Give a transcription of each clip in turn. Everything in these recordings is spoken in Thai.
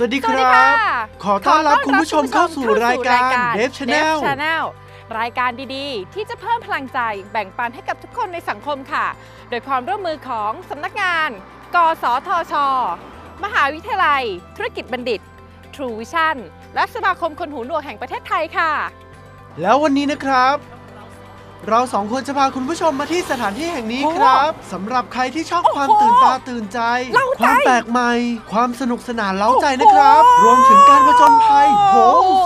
สวัสดีสควัสดีรัค่ะบ ขอต้อนรับคุณผู้ชมเข้าสู่รายการ Dev Channel Dev Channel รายการดีๆ ที่จะเพิ่มพลังใจแบ่งปันให้กับทุกคนในสังคมค่ะ โดยความร่วมมือของสำนักงาน กสทช มหาวิทยาลัย ธุรกิจบัณฑิต True Vision และสมาคมคนหูหนวกแห่งประเทศไทยค่ะ แล้ววันนี้นะครับ เราสองคนจะพาคุณผู้ชมมาที่สถานที่แห่งนี้โอ้ครับสำหรับใครที่ชอบความโอ้โหตื่นตาตื่นใจเร้าใจ ความแปลกใหม่ ความสนุกสนานเล้าใจนะครับ รวมถึงการผจญภัยโห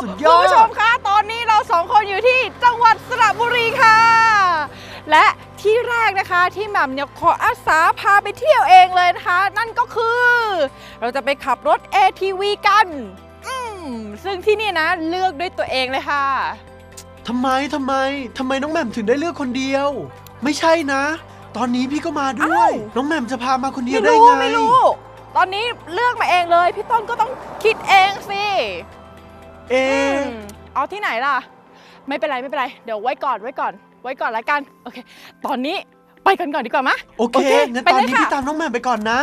สุดยอคุณผู้ชดมคะตอนนี้เราสองคนอยู่ที่จังหวัดสระบุรีค่ะ และที่แรกนะคะที่แหม่มเนี่ยขออาสาพาไปเที่ยวเองเลยนะคะ นั่นก็คือ เราจะไปขับรถ ATV กันอืมซึ่งที่นี่นะเลือกด้วยตัวเองเลยค่ะ ทำไมทำไมทำไมน้องแหม่มถึงได้เลือกคนเดียว ไม่ใช่นะ ตอนนี้พี่ก็มาด้วยอ้าวน้องแหม่มจะพามาคนเดียวไม่ได้รู้ไง ไม่รู้ ตอนนี้เลือกมาเองเลย พี่ต้นก็ต้องคิดเองสิเอะอืมเอาที่ไหนล่ะ ไม่เป็นไรไม่เป็นไร เดี๋ยวไว้ก่อนไว้ก่อน ไว้ก่อนละกัน โอเค ตอนนี้ไปกันก่อนดีกว่า มะ โอเคโอเคงั้นไปตอนเลยนี้ค่ะ พี่ตามน้องแหม่มไปก่อนนะ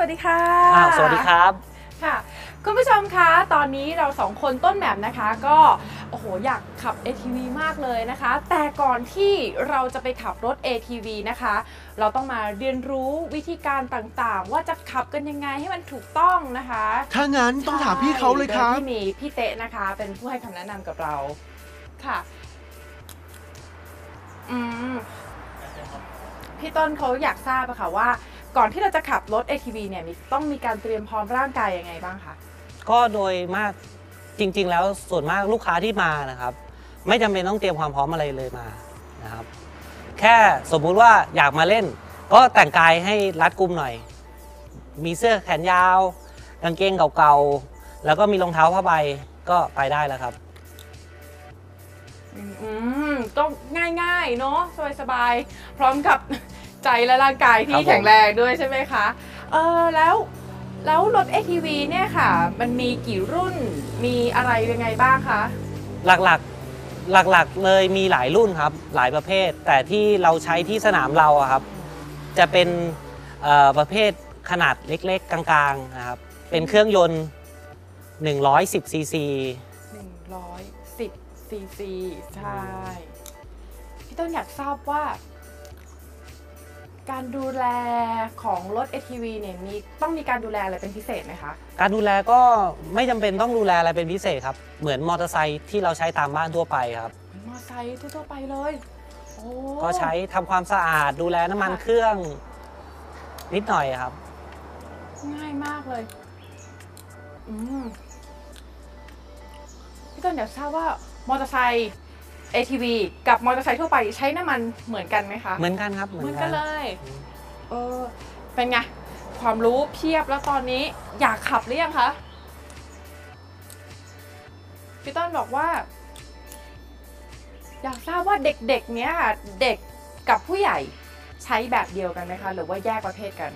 วัสดีค่ะอ่าสวัสดีครับค่ะ คุณผู้ชมคะ ตอนนี้เราสองคนต้นแบบนะคะ ก็ โอ้โห อยากขับ ATV มากเลยนะคะ แต่ก่อนที่เราจะไปขับรถ ATV นะคะ เราต้องมาเรียนรู้วิธีการต่างๆ ว่าจะขับกันยังไงให้มันถูกต้องนะคะ ถ้างั้นต้องถามพี่เขาเลยครับโดที่มีพี่เตะนะคะ เป็นผู้ให้คำแนะนำกับเรา ค่ะ อืม พี่ต้นเขาอยากทราบอะค่ะว่า ก่อนที่เราจะขับรถ ATV เนี่ยมีต้องมีการเตรียมพร้อมร่างกายยังไงบ้างคะก็โดยมากจริง ๆ แล้วส่วนมากลูกค้าที่มานะครับ ไม่จำเป็นต้องเตรียมความพร้อมอะไรเลยมานะครับ แค่สมมุติว่าอยากมาเล่น ก็แต่งกายให้รัดกุมหน่อย มีเสื้อแขนยาว กางเกงเก่าๆแล้วก็มีรองเท้าผ้าใบก็ไปได้แล้วครับ อืมก็ง่ายๆ เนาะสบายๆ พร้อมกับ ใจและร่างกายครัที่บผมแข็งแรงด้วยใช่ไหมคะเออแล้วแล้วรถ ATV เนี่ยค่ะ มันมีกี่รุ่นมีอะไรยังไงบ้างคะหลักๆหลักๆเลยมีหลายรุ่นครับหลายประเภท แต่ที่เราใช้ที่สนามเราอะครับ จะเป็นเอ่อประเภทขนาดเล็กๆ กลางๆนะครับเป็นเครื่องยนต์ 110ซีซี110ซีซีใช่พี่ต้นอยากทราบว่า การดูแลของรถ ATV เนี่ยมีต้องมีการดูแลอะไรเป็นพิเศษไหมคะ การดูแลก็ไม่จำเป็นต้องดูแลอะไรเป็นพิเศษครับ เหมือนมอเตอร์ไซค์ที่เราใช้ตามบ้านทั่วไปครับ มอไซค์ทั่วๆไปเลยโอ้ก็ใช้ทำความสะอาดดูแลน้ำมันเครื่อง นิดหน่อยครับ ง่ายมากเลย อืมพี่ต้นอยากทราบว่ามอเตอร์ไซค์ ATV กับมอเตอร์ไซค์ทั่วไปใช้น้ำมันเหมือนกันไหมคะ เหมือนกันครับ เหเหมืมืออนนกักันนเลยเออเป็นไง ความรู้เพียบแล้วตอนนี้อยากขับหรือยังคะพี่ต้นบอกว่า อยากทราบว่าเด็กๆ เนี้ยค่ะเด็กกับผู้ใหญ่ใช้แบบเดียวกันไหมคะ หรือว่าแยกประเภทกัน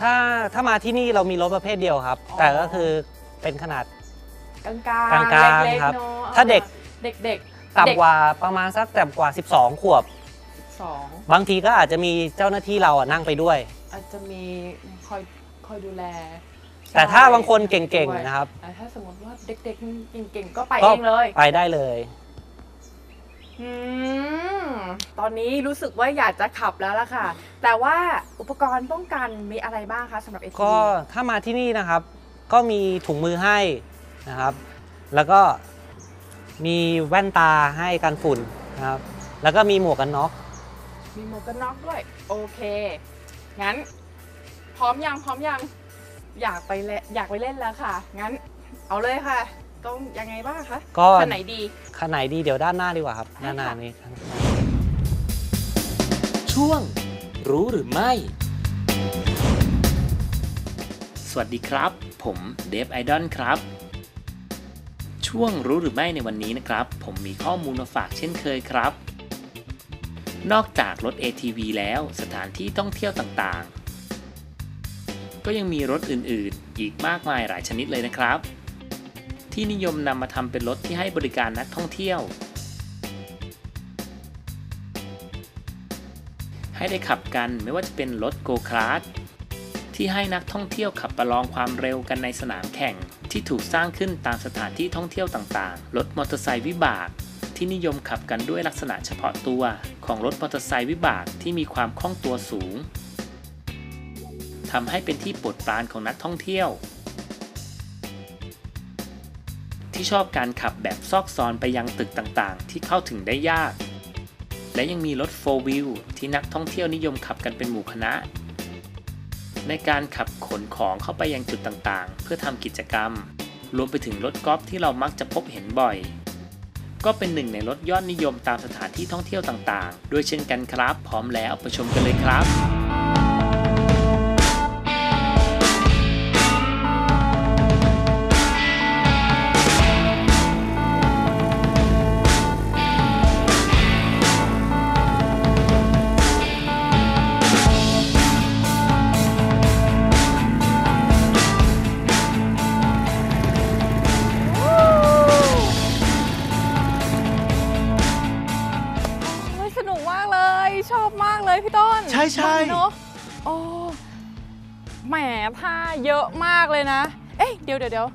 ถ้าถ้ามาที่นี่เรามีรถประเภทเดียวครับอ๋อแต่ก็คือเป็นขนาดกลางๆกลางๆเล็กครับๆเนอะถ้าเด็กเด็กๆ เด็ก ต่ำกว่าประมาณสักต่ำกว่า 12 ขวบ สองบางทีก็อาจจะมีเจ้าหน้าที่เราอะนั่งไปด้วย อาจจะมีคอยคอยดูแลแต่ถ้าบางคนใช่เก่งด้วยๆนะครับ อะถ้าสมมติว่าเด็กๆเก่งๆก็ไปก็ เองเลย ไปได้เลย อืมตอนนี้รู้สึกว่าอยากจะขับแล้วล่ะค่ะ แต่ว่าอุปกรณ์ป้องกันมีอะไรบ้างคะสำหรับ ATV ก็ถ้ามาที่นี่นะครับ ก็มีถุงมือให้นะครับ แล้วก็ มีแว่นตาให้กันฝุ่นนะครับ แล้วก็มีหมวกกันน็อก มีหมวกกันน็อกด้วย โอเค งั้น พร้อมยังพร้อมยัง อยากไปเล่นอยากไปเล่นแล้วค่ะ งั้น เอาเลยค่ะ ต้องยังไงบ้างคะก็คันไหนดีคันไหนดีเดี๋ยวด้านหน้าดีกว่าครับด้านหน้านี้ครับช่วง รู้หรือไม่ สวัสดีครับ ผมเดฟไอดอลครับ ช่วงรู้หรือไม่ในวันนี้นะครับ ผมมีข้อมูลมาฝากเช่นเคยครับ นอกจากรถ ATV แล้วสถานที่ท่องเที่ยวต่างๆ ก็ยังมีรถอื่นๆ อีกมากมายหลายชนิดเลยนะครับ ที่นิยมนำมาทำเป็นรถที่ให้บริการนักท่องเที่ยว ให้ได้ขับกันไม่ว่าจะเป็นรถโกคาร์ทที่ให้นักท่องเที่ยวขับประลองความเร็วกันในสนามแข่ง ที่ถูกสร้างขึ้นตามสถานที่ท่องเที่ยวต่างๆ รถมอเตอร์ไซค์วิบาก ที่นิยมขับกันด้วยลักษณะเฉพาะตัว ของรถมอเตอร์ไซค์วิบากที่มีความคล่องตัวสูงทำให้เป็นที่โปรดปรานของนักท่องเที่ยว ที่ชอบการขับแบบซอกซอนไปยังตึกต่างๆ ที่เข้าถึงได้ยาก และยังมีรถ4 wheel ที่นักท่องเที่ยวนิยมขับกันเป็นหมู่คณะ ในการขับขนของเข้าไปยังจุดต่างๆ เพื่อทำกิจกรรม รวมไปถึงรถกอล์ฟที่เรามักจะพบเห็นบ่อย ก็เป็นหนึ่งในรถยอดนิยมตามสถานที่ท่องเที่ยวต่างๆ ด้วยเช่นกันครับ พร้อมแล้วไปชมกันเลยครับ หมท่าเยอะมากเลยนะ เอ๊ะเดี๋ยวเดี๋ยวเดี๋ยว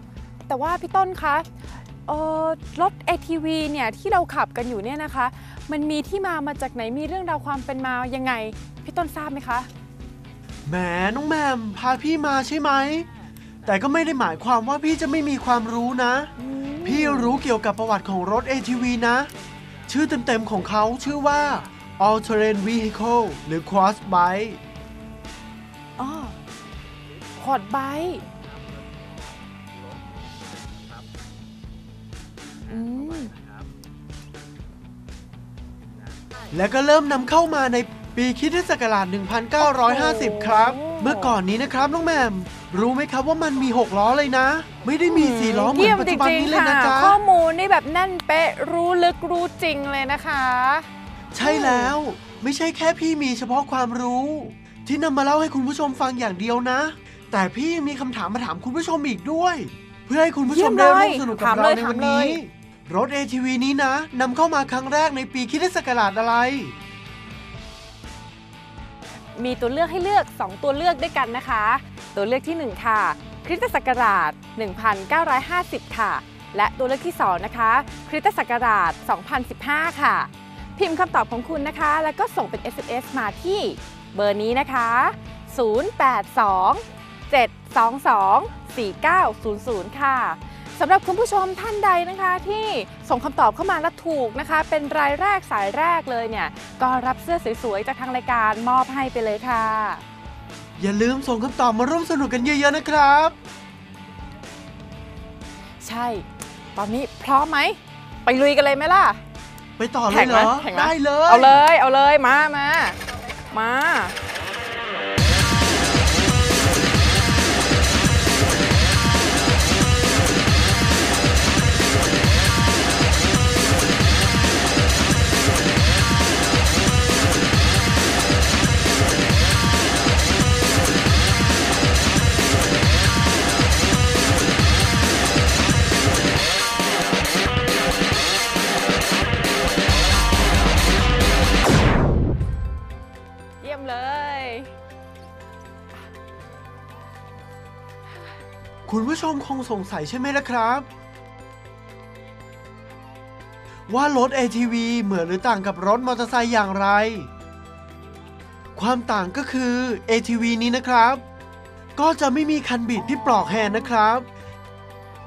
แต่ว่าพี่ต้นคะเออรถ ATV เนี่ยที่เราขับกันอยู่เนี่ยนะคะ มันมีที่มามาจากไหนมีเรื่องราวความเป็นมายังไง พี่ต้นทราบไหมคะแหมน้องแหมมพาพี่มาใช่ไหม แต่ก็ไม่ได้หมายความว่าพี่จะไม่มีความรู้นะ พี่รู้เกี่ยวกับประวัติของรถ ATV นะ ชื่อเต็มๆของเขาชื่อว่า All Terrain Vehicle หรือ Cross Bike อ๋อ ขอดไบค์อืมและก็เริ่มนำเข้ามาในปีคริสตศักราช 1950 ครับ เมื่อก่อนนี้นะครับน้องแหมม รู้ไหมครับว่ามันมี 6 ล้อเลยนะ ไม่ได้มี 4 ล้อเหมือเยี่ยนมปัจจจุบันริงนี้เลๆยค่ะนะจ๊ะ ข้อมูลนี่แบบแน่นเป๊ะรู้ลึกรู้จริงเลยนะคะ ใช่แล้วไม่ใช่แค่พี่มีเฉพาะความรู้ ที่นำมาเล่าให้คุณผู้ชมฟังอย่างเดียวนะ แต่พี่ยังมีคำถามมาถามคุณผู้ชมอีกด้วย เพื่อให้คุณผู้ชมได้ร่วมสนุกกับถามเลเรายในถามวันเลนี้ยรถ ATV นี้นะนำเข้ามาครั้งแรกในปีคริสตศักราชอะไร มีตัวเลือกให้เลือก 2 ตัวเลือกด้วยกันนะคะ ตัวเลือกที่ 1 ค่ะ คริสตศักราช 1950 ค่ะ และตัวเลือกที่ 2 นะคะ คริสตศักราช 2015 ค่ะ พิมพ์คำตอบของคุณนะคะ แล้วก็ส่งเป็น SMS มาที่เบอร์นี้นะคะ 082 722 4900 ค่ะสำหรับคุณผู้ชมท่านใดนะคะที่ส่งคำตอบเข้ามาและถูกนะคะ เป็นรายแรกสายแรกเลยเนี่ย ก็รับเสื้อสวยๆ จากทางรายการมอบให้ไปเลยค่ะ อย่าลืมส่งคำตอบมาร่วมสนุกกันเยอะๆนะครับ ใช่ ตอนนี้พร้อมไหม ไปลุยกันเลยไหมล่ะ ไปต่อเลแข่ยงเหไหรมอแข่งไหมได้เลย เอาเลย เอาเลย มามามา สงสัยใช่ไหมล่ะครับ ว่ารถ ATV เหมือนหรือต่างกับรถมอเตอร์ไซค์อย่างไร ความต่างก็คือ ATV นี้นะครับ ก็จะไม่มีคันบิดที่ปลอกแฮน์นะครับ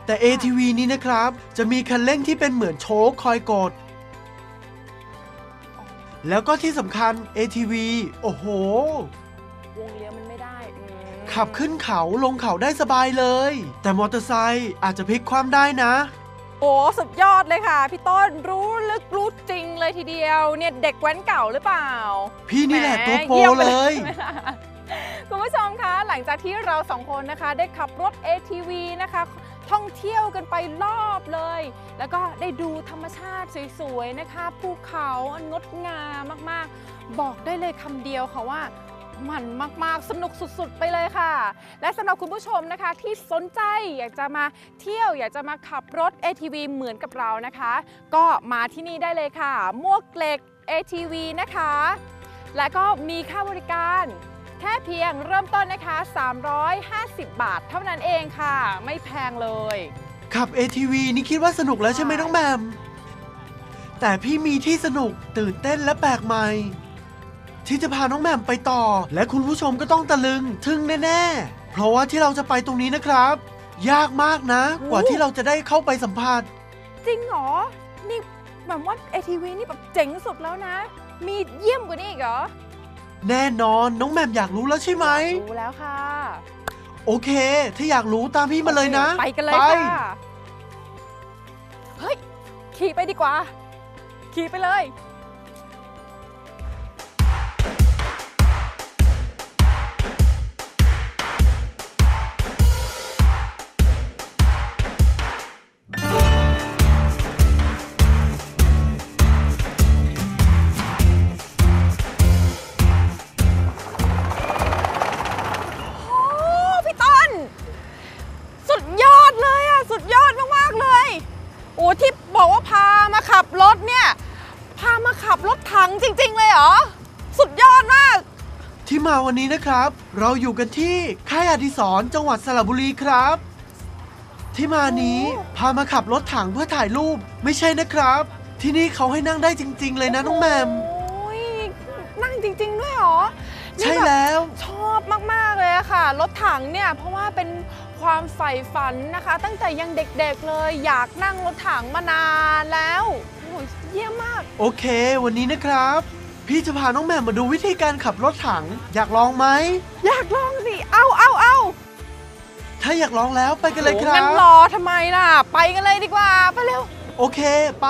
แต่ ATV นี้นะครับ จะมีคันเร่งที่เป็นเหมือนโชคคอยกด แล้วก็ที่สำคัญ ATV โอ้โห วงเลี้ยวมันไม่ได้อืม ขับขึ้นเขาลงเขาได้สบายเลย แต่มอเตอร์ไซค์อาจจะพลิกคว่ำได้นะ โอ้สุดยอดเลยค่ะ พี่ต้นรู้ลึกรู้จริงเลยทีเดียว เนี่ยเด็กแว้นเก่าหรือเปล่า พี่นี่แหละมตัวโปรยี่มไปเลย คุณผู้ชมคะ หลังจากที่เราสองคนนะคะ ได้ขับรถ ATV นะคะท่องเที่ยวกันไปรอบเลย แล้วก็ได้ดูธรรมชาติสวยๆนะคะ ภูเขาอันงดงามมากๆ บอกได้เลยคำเดียวค่ะว่าโอ้ มันมากๆ สนุกสุดๆ ไปเลยค่ะ และสำหรับคุณผู้ชมนะคะที่สนใจอยากจะมาเที่ยว อยากจะมาขับรถ ATV เหมือนกับเรานะคะ ก็มาที่นี่ได้เลยค่ะ มวกเหล็ก ATV นะคะ และก็มีค่าบริการแค่เพียงเริ่มต้นนะคะ 350 บาทเท่านั้นเองค่ะ ไม่แพงเลย ขับ ATV นี่คิดว่าสนุกแล้วใช่ไหมน้องแบม แต่พี่มีที่สนุกตื่นเต้นและแปลกใหม่ ที่จะพาน้องแหม่มไปต่อ และคุณผู้ชมก็ต้องตะลึงทึ่งแน่ๆ เพราะว่าที่เราจะไปตรงนี้นะครับ ยากมากนะ กว่าที่เราจะได้เข้าไปสัมผัส จริงเหรอ นี่แบบว่า ATV นี่แบบเจ๋งสุดแล้วนะ มีเยี่ยมกว่านี้อีกเหรอ แน่นอนน้องแหม่มอยากรู้แล้วใช่ไหม รู้แล้วค่ะ โอเค ถ้าอยากรู้ตามพี่มาเลยนะ ไปกันเลยค่ะ เฮ้ย ขี่ไปดีกว่า ขี่ไปเลย นนี้นะครับ เราอยู่กันที่ค่ายอดิศรจังหวัดสระบุรีครับ ที่มานี้โอ้พามาขับรถถังเพื่อถ่ายรูปไม่ใช่นะครับ ที่นี่เขาให้นั่งได้จริง ๆ เลยนะน้องแหมม โอ้ยนั่งจริง ๆ ด้วยเหรอใช่นี่บบแล้ว ชอบมาก ๆ เลยอะค่ะ รถถังเนี่ย เพราะว่าเป็นความใฝ่ฝันนะคะ ตั้งแต่ยังเด็กๆเลย อยากนั่งรถถังมานานแล้วโอ้ยเยี่ยมมาก โอเค วันนี้นะครับ พี่จะพาน้องแหม่มมาดูวิธีการขับรถถัง อยากลองไหม อยากลองสิ เอาเอาเอาถ้าอยากลองแล้วไปกันเลยครังั้นบรอทำไมล่ะ ไปกันเลยดีกว่า ไปเร็ว โอเค ไป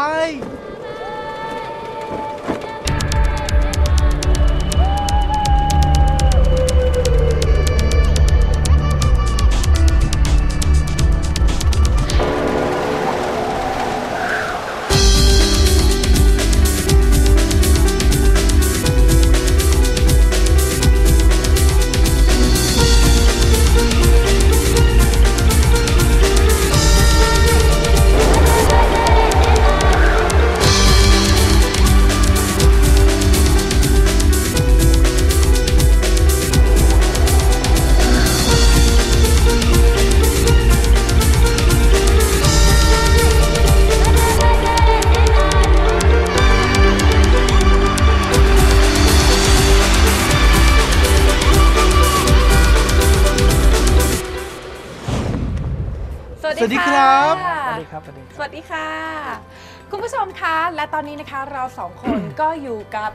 ตอนนี้นะคะเราสองคนก็อยู่กับ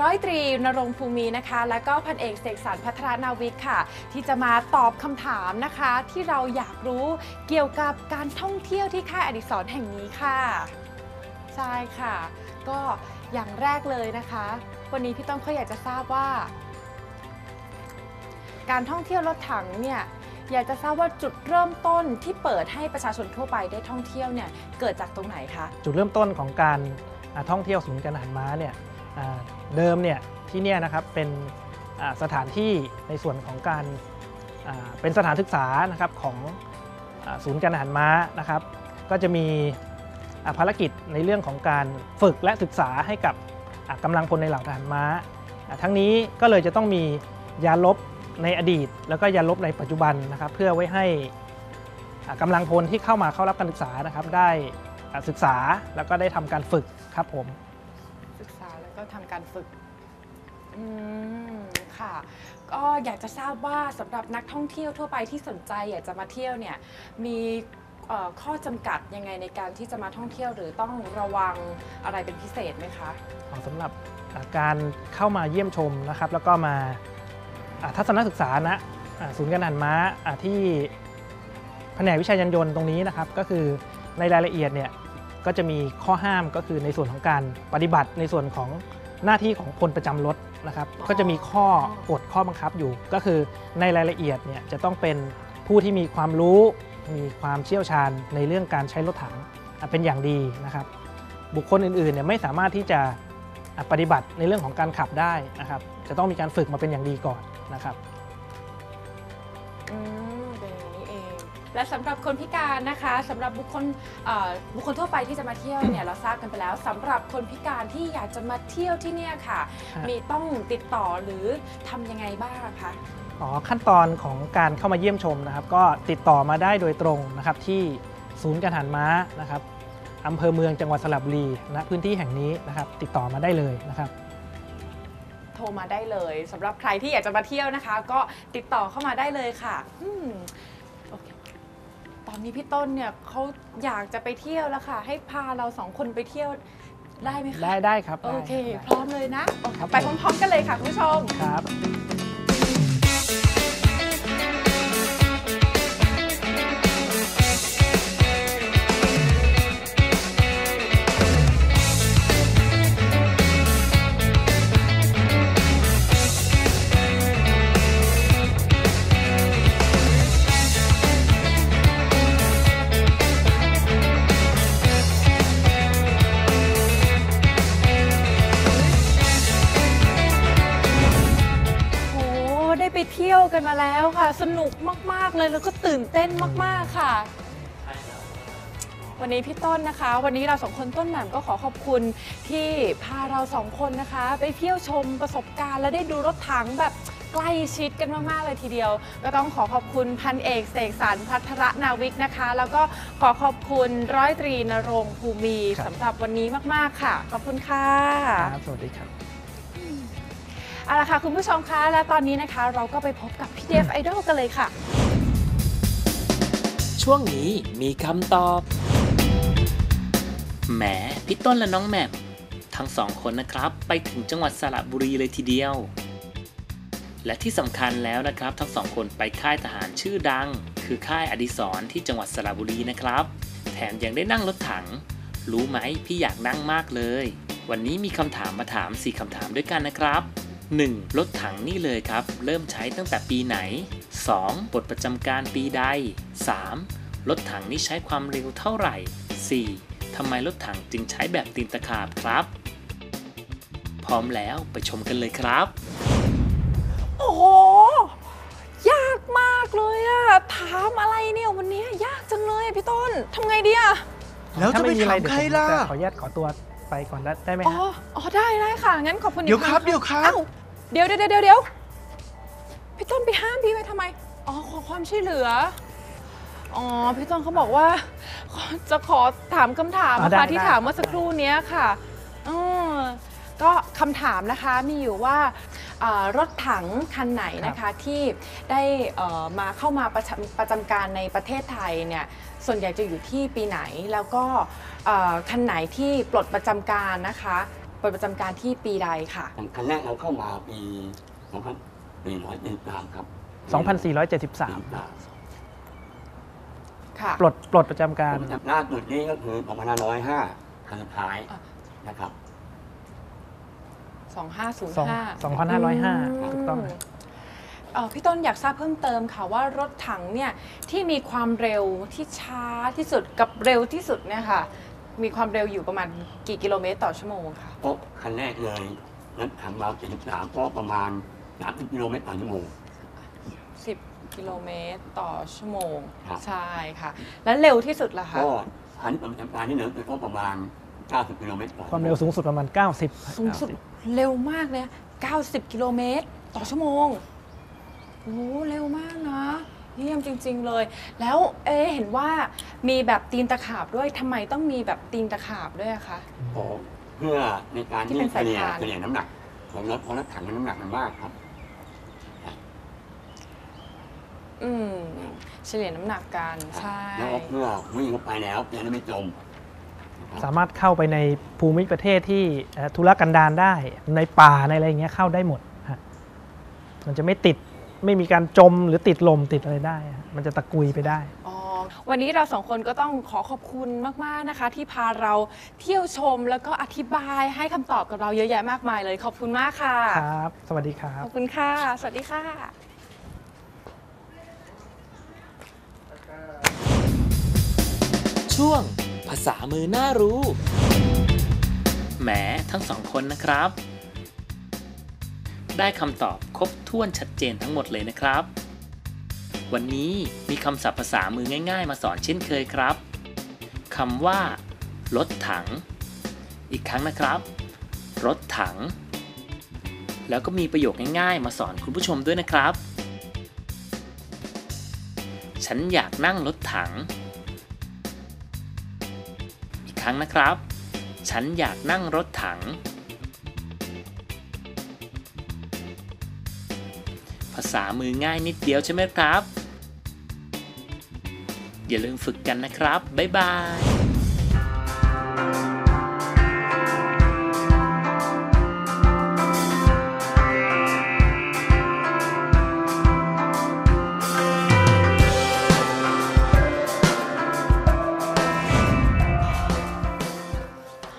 ร้อยตรีนรงค์ภูมินะคะ และก็พันเอกเสกสรรพัฒนาวิทย์ค่ะ ที่จะมาตอบคำถามนะคะ ที่เราอยากรู้เกี่ยวกับการท่องเที่ยวที่ค่ายอดิศรแห่งนี้ค่ะ ใช่ค่ะ ก็อย่างแรกเลยนะคะ วันนี้พี่ต้นเขาอยากจะทราบว่า การท่องเที่ยวรถถังเนี่ย อยากจะทราบว่าจุดเริ่มต้นที่เปิดให้ประชาชนทั่วไปได้ท่องเที่ยวเนี่ยเกิดจากตรงไหนคะ จุดเริ่มต้นของการท่องเที่ยวศูนย์การอาหารม้าเนี่ยเดิมเนี่ยที่เนี่ยนะครับเป็นสถานที่ในส่วนของการเป็นสถานศึกษานะครับของศูนย์การอาหารม้านะครับ ก็จะมีภารกิจในเรื่องของการฝึกและศึกษาให้กับอ่ากำลังพลในเหล่าทหารม้า ทั้งนี้ก็เลยจะต้องมียาลบ ในอดีต แล้วก็ยาลบในปัจจุบันนะครับ เพื่อไว้ให้อ่ากำลังพลที่เข้ามาเข้ารับการศึกษานะครับ ได้อ่าศึกษาแล้วก็ได้ทำการฝึกครับผม ศึกษาแล้วก็ทำการฝึกอืมค่ะ ก็อยากจะทราบว่าสำหรับนักท่องเที่ยวทั่วไปที่สนใจอยากจะมาเที่ยวเนี่ยมีเอ่อข้อจำกัดยังไงในการที่จะมาท่องเที่ยวหรือต้องระวังอะไรเป็นพิเศษไหมคะสำหรับอ่าการเข้ามาเยี่ยมชมนะครับ แล้วก็มาอ่า ทัศนศึกษาณอ่าศูนย์การอาหารม้าที่แผนกวิชายันยนต์ตรงนี้นะครับ ก็คือในรายละเอียดเนี่ยก็จะมีข้อห้ามก็คือในส่วนของการปฏิบัติในส่วนของหน้าที่ของพลประจำรถนะครับ ก็จะมีข้อกฎข้อบังคับอยู่ ก็คือในรายละเอียดเนี่ยจะต้องเป็นผู้ที่มีความรู้ มีความเชี่ยวชาญในเรื่องการใช้รถถังเป็นอย่างดีนะครับ บุคคลอื่นๆเนี่ยไม่สามารถที่จะปฏิบัติในเรื่องของการขับได้นะครับ จะต้องมีการฝึกมาเป็นอย่างดีก่อน นะครับ อืมเป็นอย่างนี้เอง และสำหรับคนพิการนะคะสำหรับบุคคลเอ่อบุคคลทั่วไปที่จะมาเที่ยวเนี่ยเราทราบกันไปแล้วสำหรับคนพิการที่อยากจะมาเที่ยวที่เนี่ยค่ะ ฮะ มีต้องติดต่อหรือทำยังไงบ้างคะ อ๋อขั้นตอนของการเข้ามาเยี่ยมชมนะครับ ก็ติดต่อมาได้โดยตรงนะครับที่ศูนย์การหันม้านะครับอำเภอเมืองจังหวัดสระบุรีณพื้นที่แห่งนี้นะครับ ติดต่อมาได้เลยนะครับ โทรมาได้เลยสำหรับใครที่อยากจะมาเที่ยวนะคะ ก็ติดต่อเข้ามาได้เลยค่ะอืมโอเคตอนนี้พี่ต้นเนี่ยเขาอยากจะไปเที่ยวแล้วค่ะ ให้พาเราสองคนไปเที่ยวได้ไหมคะได้ได้ครับโอเคได้พร้อมเลยนะ ครับไปพร้อมๆกันเลยค่ะคุณผู้ชม ครับ เที่ยวกันมาแล้วค่ะ สนุกมาก ๆ เลยแล้วก็ตื่นเต้นมาก ๆ ค่ะ วันนี้พี่ต้นนะคะ วันนี้เราสองคนต้นหม่มก็ขอขอบคุณที่พาเราสองคนนะคะ ไปเที่ยวชมประสบการณ์และได้ดูรถถังแบบใกล้ชิดกันมาก ๆ เลยทีเดียว ก็ต้องขอขอบคุณพันเอกเสกสรรพัทรนาวิกนะคะ แล้วก็ขอขอบคุณร้อยตรีนรงค์ภูมิครับ สำหรับวันนี้มาก ๆ ค่ะ ขอบคุณค่ะ ครับสวัสดีครับ เอาละค่ะคุณผู้ชมคะและตอนนี้นะคะเราก็ไปพบกับพี่เดฟไอดอลกันเลยค่ะ ช่วงนี้มีคำตอบแหมพี่ต้นและน้องแหม่มทั้งสองคนนะครับ ไปถึงจังหวัดสระบุรีเลยทีเดียว และที่สำคัญแล้วนะครับ ทั้งสองคนไปค่ายทหารชื่อดัง คือค่ายอดิศรที่จังหวัดสระบุรีนะครับ แถมยังได้นั่งรถถัง รู้ไหมพี่อยากนั่งมากเลย วันนี้มีคำถามมาถาม 4คำถามด้วยกันนะครับ 1. รถถังนี่เลยครับ เริ่มใช้ตั้งแต่ปีไหน 2. บทประจำการปีใด 3. รถถังนี่ใช้ความเร็วเท่าไหร่ 4. ทำไมรถถังจึงใช้แบบตีนตะขาบครับ พร้อมแล้วไปชมกันเลยครับ โอ้โห ยากมากเลยอะถามอะไรเนี่ยวันนี้ยากจังเลยอะพี่ต้นทำไงดีอะแล้วจะไปถามใครล่ะเดี๋ยวผมจขออนุญาตขอตัว ไปก่อนได้ได้ไหมอ๋อ ฮะ อ๋อ ได้ได้ค่ะ งั้นขอบคุณอีกเดี๋ยวครับงเดี๋ยวครับ อ้าเดี๋ยวเดี๋ยวเดี๋ยวเดี๋ยวพี่ต้นไปห้ามพี่ไว้ทำไม อ๋อ ขอความช่วยเหลือ อ๋อ พี่ต้นเขาบอกว่าจะขอถามคำถามอ่านะได้คะที่ได้ ถามเมื่อสักครู่เนี้ยค่ะ อืมก็คำถามนะคะมีอยู่ว่าอ่า รถถังคันไหนนะคะที่ได้เอ่อมาเข้ามาประจำประจำการในประเทศไทยเนี่ยส่วนใหญ่จะอยู่ที่ปีไหนแล้วก็เอ่อคันไหนที่ปลดประจำการนะคะปลดประจำการที่ปีใดค่ะคันแรกเราเข้ามาปี2473ครับ2473ค่ะปลดปลดประจำการจากล่าสุดนี้ก็คือ2505คันสุดท้ายอะนะครับ 2505 2505 ถูกต้องครับเอ่อพี่ต้นอยากทราบเพิ่มเติมค่ะว่ารถถังเนี่ยที่มีความเร็วที่ช้าที่สุดกับเร็วที่สุดเนี่ยค่ะมีความเร็วอยู่ประมาณกี่กิโลเมตรต่อชั่วโมงค่ะเพราะคันแรกเลยนั้นทำเรา73ก็ประมาณ30กิโลเมตรต่อชั่วโมง10กิโลเมตรต่อชั่วโมงครับใช่ค่ะ แล้วเร็วที่สุดล่ะคะก็คันประจำการที่เหลือก็ประมาณ 90กิโลเมตรต่อความเร็วสูงสุดประมาณ 90 สูงสุด เร็วมากเลย90 กิโลเมตร ต่อชั่วโมงโอ้เร็วมากนะเยี่ยมจริง ๆเลย แล้วเอ๊ะเห็นว่ามีแบบตีนตะขาบด้วยทำไมต้องมีแบบตีนตะขาบด้วยอะคะก็เพื่อในการที่ที่เป็นเฉสายลี่ยพาน เฉลี่ยน้ำหนักของรถเพราะรถถังมันน้ำหนักมันมากครับ อืมเฉลี่ยน้ำหนักกันใช่ แล้วก็เพื่อวิ่งเข้าไปแล้วจะได้ไม่จม สามารถเข้าไปในภูมิประเทศที่เอ่อธุรกันดารได้ในป่าในอะไรอย่างเงี้ยเข้าได้หมดฮะมันจะไม่ติดไม่มีการจมหรือติดลมติดอะไรได้ฮะมันจะตะกุยไปได้อ๋อวันนี้เราสองคนก็ต้องขอขอบคุณมาก ๆ นะคะ ที่พาเราเที่ยวชมแล้วก็อธิบายให้คำตอบกับเราเยอะแยะมากมายเลย ขอบคุณมากค่ะครับ สวัสดีครับ ขอบคุณค่ะ สวัสดีค่ะ ช่วง ภาษามือน่ารู้ แหมทั้งสองคนนะครับ ได้คำตอบครบถ้วนชัดเจนทั้งหมดเลยนะครับ วันนี้มีคำศัพท์ภาษามือง่าย ๆ มาสอนเช่นเคยครับคำว่ารถถัง อีกครั้งนะครับ รถถัง แล้วก็มีประโยคง่ายๆ มาสอนคุณผู้ชมด้วยนะครับ ฉันอยากนั่งรถถัง รั้งนะครับ ฉันอยากนั่งรถถัง ภาษามือง่ายนิดเดียวใช่ไหมครับ อย่าลืมฝึกกันนะครับ บ๊ายบาย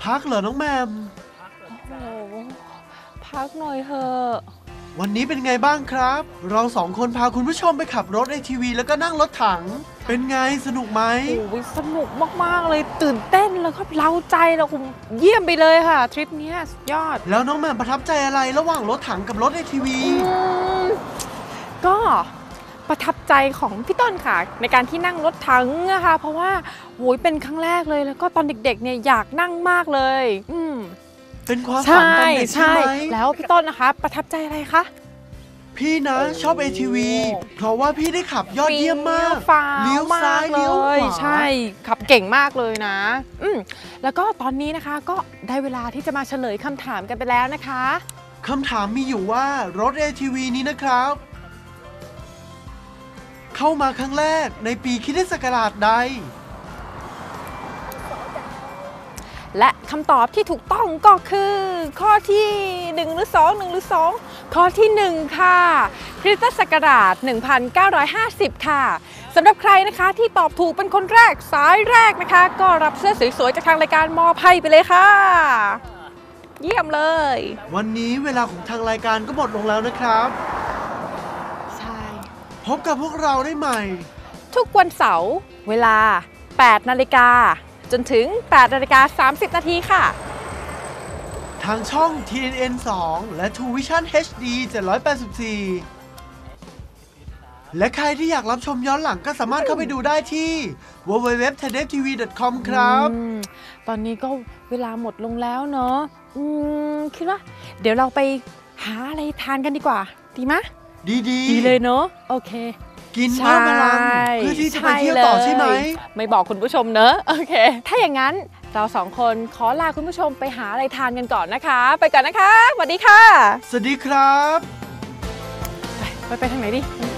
พักเหรอน้องแมม โอ้โหพักหน่อยเถอะวันนี้เป็นไงบ้างครับ เราสองคนพาคุณผู้ชมไปขับรถ ATV แล้วก็นั่งรถถัง เป็นไงสนุกไหม โอ้ยสนุกมาก ๆ เลยตื่นเต้นแล้วก็เล้าใจแล้วคุณเยี่ยมไปเลยค่ะ ทริปเนี้ยสุดยอด แล้วน้องแมมประทับใจอะไรระหว่างรถถังกับรถ ATV อืมก็ ประทับใจของพี่ต้นค่ะ ในการที่นั่งรถถังอะค่ะเพราะว่าโอ้ยเป็นครั้งแรกเลยแล้วก็ตอนเด็กๆเนี่ยอยากนั่งมากเลย อืมเป็นความฝันใช่ตอนเด็กใช่ใช่ไหมแล้วพี่ต้นนะคะ ประทับใจอะไรคะพี่นะชอบ ATV เพราะว่าพี่ได้ขับยอดเยี่ยมมากฟ้าเลี้ยวซ้ายมกเลี้ยวขวาใช่ ขับเก่งมากเลยนะ อืมแล้วก็ตอนนี้นะคะก็ได้เวลาที่จะมาเฉลยคำถามกันไปแล้วนะคะคำถามมีอยู่ว่ารถ ATV นี้นะครับ เข้ามาครั้งแรกในปีคริสตศักราชใด และคำตอบที่ถูกต้องก็คือ ข้อที่ 1 หรือ 2 1 หรือ 2 ข้อที่ 1 ค่ะ คริสตศักราช 1950 ค่ะสำหรับใครนะคะที่ตอบถูกเป็นคนแรกสายแรกนะคะ ก็รับเสื้อสวยๆจากทางรายการมอบให้ไปเลยค่ะ เยี่ยมเลย วันนี้เวลาของทางรายการก็หมดลงแล้วนะครับใช่ พบกับพวกเราได้ใหม่ ทุกวันเสาร์เวลา 8 นาฬิกา จนถึง 8 นาฬิกา 30 นาทีค่ะ ทางช่อง TNN 2 และ True Vision HD 784 และใครที่อยากรับชมย้อนหลังก็สามารถเข้าไปดูได้ที่ www.thaidevtv.com ครับ อืมตอนนี้ก็เวลาหมดลงแล้วเนาะอืมคิดว่า เดี๋ยวเราไปหาอะไรทานกันดีกว่า ดีมะ ดีๆดีเลยเนาะโอเค กินเพิ่มพลังเพื่อที่จะไปเที่ยวต่อใช่ไหม ไม่บอกคุณผู้ชมเนอะโอเค ถ้าอย่างนั้นเราสองคนขอลาคุณผู้ชมไปหาอะไรทานกันก่อนนะคะ ไปก่อนนะคะสวัสดีค่ะ สวัสดีครับ ไปไปไปทางไหนดีทาง